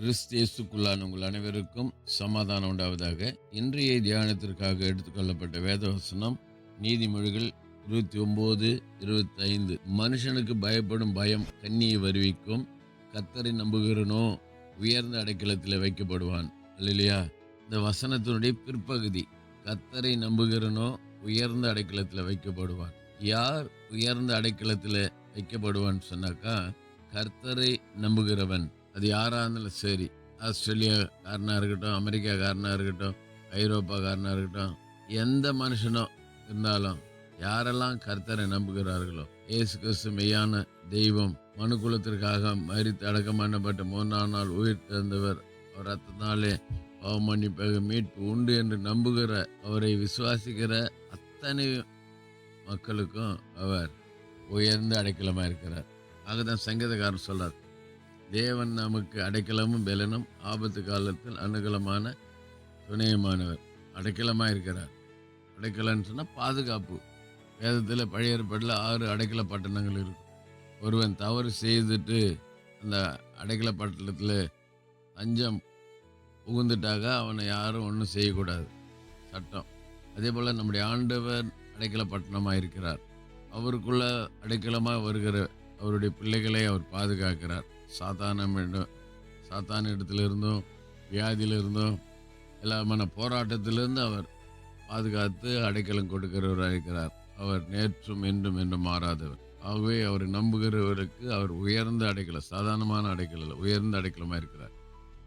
கிறிஸ்தியேசுக்குள்ளான உங்கள் அனைவருக்கும் சமாதானம் உண்டாவதாக. இன்றைய தியானத்திற்காக எடுத்துக்கொள்ளப்பட்ட வேதவசனம் நீதிமொழிகள் இருபத்தி ஒன்பது இருபத்தி ஐந்து. மனுஷனுக்கு பயப்படும் பயம் கண்ணியை வருவிக்கும். கத்தரை நம்புகிறனோ உயர்ந்த அடைக்கலத்தில் வைக்கப்படுவான். இல்லையா இந்த வசனத்தினுடைய பிற்பகுதி கத்தரை நம்புகிறனோ உயர்ந்த அடைக்கலத்தில் வைக்கப்படுவான். யார் உயர்ந்த அடைக்கலத்தில் வைக்கப்படுவான்னு சொன்னாக்கா கர்த்தரை நம்புகிறவன். அது யாராக இருந்தாலும் சரி. ஆஸ்திரேலியாக்காரனாக இருக்கட்டும் அமெரிக்காக்காரனாக இருக்கட்டும் ஐரோப்பாக்காரனாக இருக்கட்டும் எந்த மனுஷனோ இருந்தாலும் யாரெல்லாம் கர்த்தரை நம்புகிறார்களோ இயேசு கிறிஸ்து மெய்யான தெய்வம் மனு குலத்திற்காக மறித்து அடக்கம் பண்ணப்பட்ட நாள் உயிர் திறந்தவர் அவர் ரத்தத்தினாலே அவமன்னிப்பாக மீட்பு உண்டு என்று நம்புகிற அவரை விசுவாசிக்கிற அத்தனை மக்களுக்கும் அவர் உயர்ந்து அடைக்கலமாக இருக்கிறார். ஆகதான் சங்கீதக்காரன் சொல்றார் தேவன் நமக்கு அடைக்கலமும் பலனும் ஆபத்து காலத்தில் அனுகூலமான துணையமானவர். அடைக்கலமாக இருக்கிறார். அடைக்கலன்னு சொன்னால் பாதுகாப்பு. வேதத்தில் பழைய ஏற்பாட்டில் ஆறு அடைக்கல பட்டணங்கள் இருக்கும் ஒருவன் தவறு செய்துட்டு அந்த அடைக்கல பட்டணத்தில் அஞ்சம் புகுந்துட்டாக அவனை யாரும் ஒன்றும் செய்யக்கூடாது. சட்டம். அதே போல் நம்முடைய ஆண்டவர் அடைக்கல பட்டணமாக இருக்கிறார். அவருக்குள்ள அடைக்கலமாக வருகிற அவருடைய பிள்ளைகளை அவர் பாதுகாக்கிறார். சாத்தான சாத்தான இடத்திலிருந்தும் வியாதியிலிருந்தும் எல்லாமான போராட்டத்திலிருந்து அவர் பாதுகாத்து அடைக்கலம் கொடுக்கிறவராக இருக்கிறார் அவர் நேற்றும் என்றும் என்றும் மாறாதவர். ஆகவே அவரை நம்புகிறவருக்கு அவர் உயர்ந்த அடைக்கலம் சாதாரணமான அடைக்கலம் இல்லை, உயர்ந்த அடைக்கலமாக இருக்கிறார்.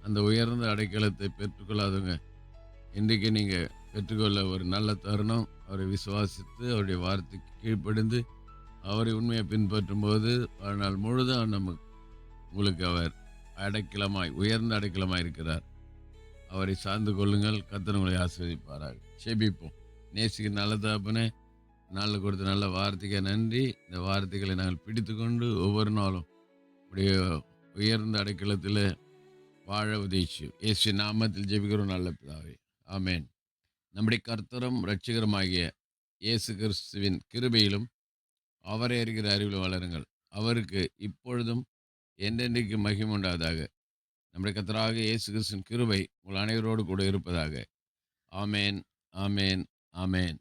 அந்த உயர்ந்த அடைக்கலத்தை பெற்றுக்கொள்ளாதவங்க இன்றைக்கு நீங்கள் பெற்றுக்கொள்ள ஒரு நல்ல தருணம். அவரை விசுவாசித்து அவருடைய வார்த்தைக்கு கீழ்ப்படிந்து அவரை உண்மையை பின்பற்றும் போது வாழ்நாள் முழுதும் நமக்கு உங்களுக்கு அவர் அடைக்கலமாய் உயர்ந்த அடைக்கலமாய் இருக்கிறார். அவரை சார்ந்து கொள்ளுங்கள் கத்தனங்களை உங்களை ஆஸ்வதிப்பாராக செபிப்போம் நேசிக்க நல்ல தகப்பனே நாளில் கொடுத்த நல்ல வார்த்தைக்கு நன்றி. இந்த வார்த்தைகளை நாங்கள் பிடித்து கொண்டு ஒவ்வொரு நாளும் உடைய உயர்ந்த அடைக்கலத்தில் வாழ உதவிச்சு இயேசு நாமத்தில் ஜெபிக்கிறோம் நல்ல பிதாவே. ஆமேன். நம்முடைய கர்த்தரும் ரட்சிகரமாகிய இயேசு கிறிஸ்துவின் கிருபையிலும் அவரை அறிகிற அறிவில் வளருங்கள். அவருக்கு இப்பொழுதும் என்றென்றைக்கு மகிமுண்டாதாக நம்முடைய கத்தராக இயேசு கிறிஸ்துவின் கிருபை உங்கள் அனைவரோடு கூட இருப்பதாக. ஆமேன் ஆமேன் ஆமேன்.